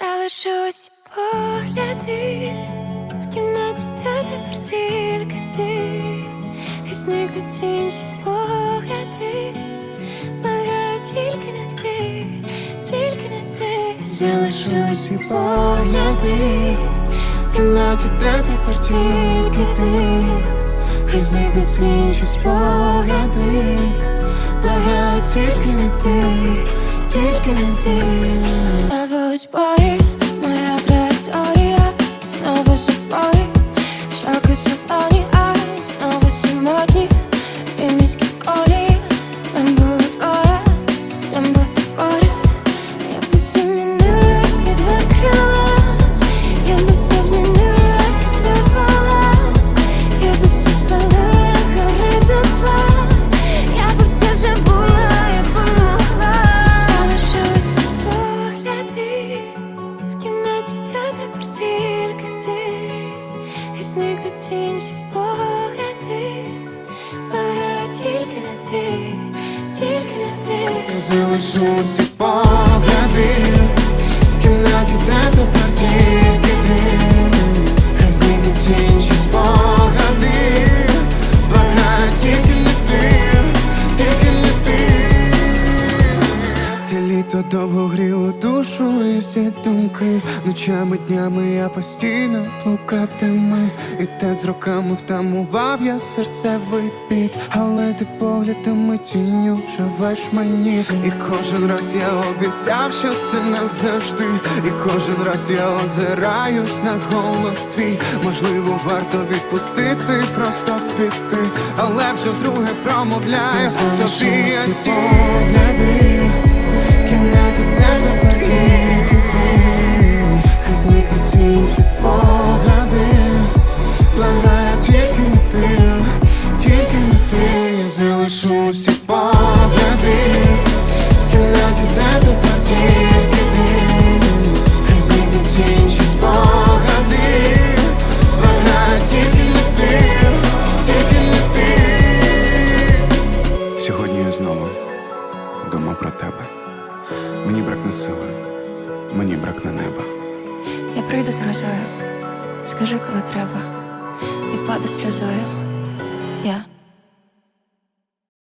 залишусь погляди. В кімнаті, де тепер тільки ти, хай зникнуть інші спогади, благаю тільки не ти, тільки не ти, залишусь і погляди. В кімнаті, де тепер тільки ти, хай зникнуть інші спогади, благаю тільки не ти, тільки не ти. Знову збої, інші спогади, багато тільки не ти, тільки не ти. Залишилися погляди довго гріло душу і всі думки. Ночами, днями я постійно плукав теми І так з роками втамував я серцевий піт Але ти поглядами тінню живеш мені. І кожен раз я обіцяв, що це назавжди. І кожен раз я озираюсь на голос твій. Можливо, варто відпустити, просто піти. Але вже вдруге промовляю собі я стій залишу погляди В кімнаті де тепер тільки ти Хай зникнуть інші спогади Благаю тільки не ти, тільки не ти Сьогодні я знову думав про тебе. Мені бракне сили, мені бракне неба. Я прийду з розою, скажи, коли треба, і впаду сльозою. Я